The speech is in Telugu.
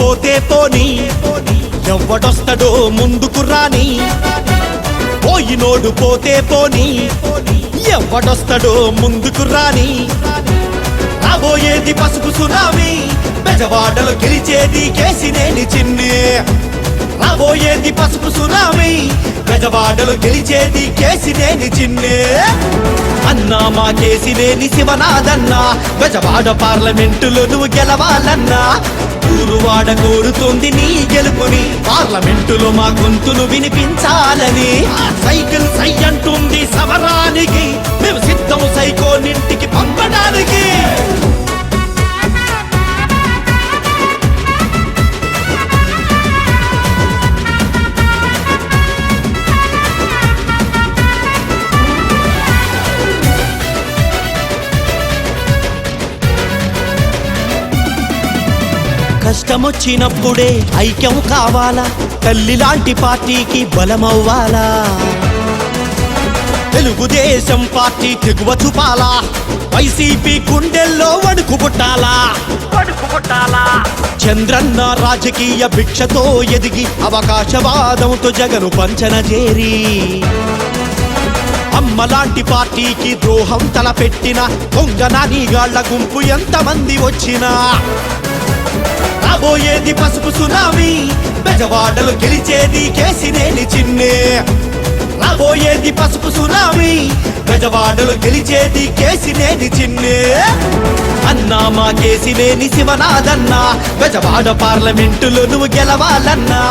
పోతే పోని ఎవ్వడొస్తాడో ముందుకు రాని. పోయినోడు పోతే పోని ఎవ్వడొస్తాడో ముందుకు రాని. రాబోయేది పసుపు సునామీ బెజవాడలో గెలిచేది కేసినేని చిన్ని. రాబోయేది పసుపు సునామీ బెజవాడలో గెలిచేది కేసినేని చిన్ని. అన్నా మా కేసినేని శివనాథన్నా బెజవాడ పార్లమెంటులో నువ్వు గెలవాలన్నా. ఊరువాడ కోరుతుంది నీ గెలుపుని. పార్లమెంటులో మా గొంతును వినిపించాలని. ఆ సైకిల్ సై అంటుంది సవరా కష్టమొచ్చినప్పుడే ఐక్యం కావాలా? తల్లి లాంటి పార్టీకి బలమవ్వాలా? తెలుగుదేశం పార్టీ తెగువ చూపాలా? వైసీపీ గుండెల్లో వణుకు పుట్టాలా? చంద్రన్న రాజకీయ భిక్షతో ఎదిగి అవకాశవాదంతో జగను పంచన చేరి. అమ్మలాంటి పార్టీకి ద్రోహం తలపెట్టిన దొంగనానిగాళ్ళ గుంపు ఎంతమంది వచ్చినా? రాబోయేది పసుపు సునామీ బెజవాడలు గెలిచేది కేసినేని చిన్నే. రాబోయేది పసుపు సునామీ బెజవాడలు గెలిచేది కేసినేని చిన్నే. అన్నా మా కేసినేని శివనాథన్నా బెజవాడ పార్లమెంటులో నువ్వు గెలవాలన్నా.